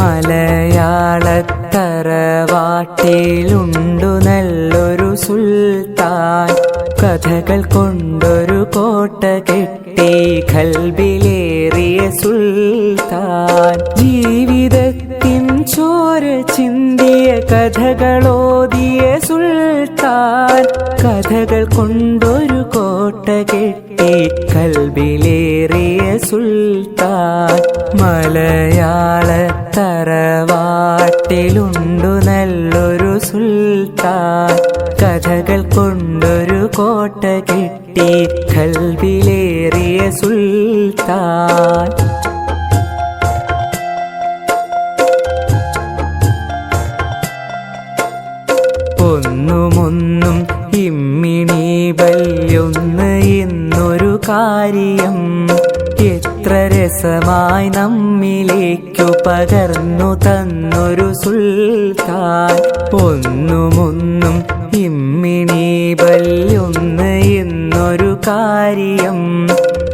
മലയാളത്തറവാട്ടിലുണ്ടു നല്ലൊരു സുൽത്താൻ. കഥകൾ കൊണ്ടൊരു കോട്ട കെട്ടി കൽബിലേറിയ സുൽത്താൻ. ജീവിതത്തിൻ ചോര ചിന്തിയ കഥകളോതിയ സുൽത്താൻ. കഥകൾ കൊണ്ടൊരു കോട്ട കെട്ടി കൽബിലേറിയ സുൽത്താൻ. തറവാട്ടിലുണ്ടു നല്ലൊരു സുൽത്താൻ. കഥകൾ കൊണ്ടൊരു കോട്ട കിട്ടി കൽവിലേറിയ സുൽത്താൻ. ഒന്നുമൊന്നും ഇമ്മിണി വല്യൊന്ന് എന്നൊരു കാര്യം. എത്ര രസമായി നമ്മിലേക്കു പകർന്നു തന്നൊരു സുൽത്താൻ. ഒന്നുമൊന്നും ഇമ്മിണി വല്യൊന്ന് എന്നൊരു കാര്യം.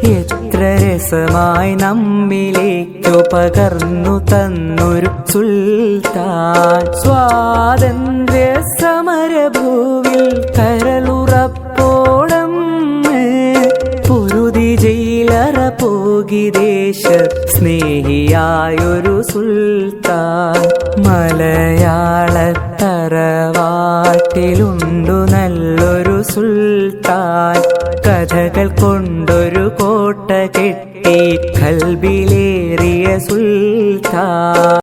എത്ര രസമായി നമ്മിലേക്കു പകർന്നു തന്നൊരു സുൽത്താൻ. സ്വാതന്ത്ര്യ സമരഭൂവിൽ കരളുറപ്പോടം പൊരുതി ജയിലറ പോകി ദേശ സ്നേഹിയായൊരു സുൽത്താൻ. മലയാളത്തറവാട്ടിലുണ്ടു നല്ലൊരു സുൽത്താൻ. കഥകൾ കൊണ്ടൊരു കോട്ട കെട്ടി കൽബിലേറിയ സുൽത്താൻ.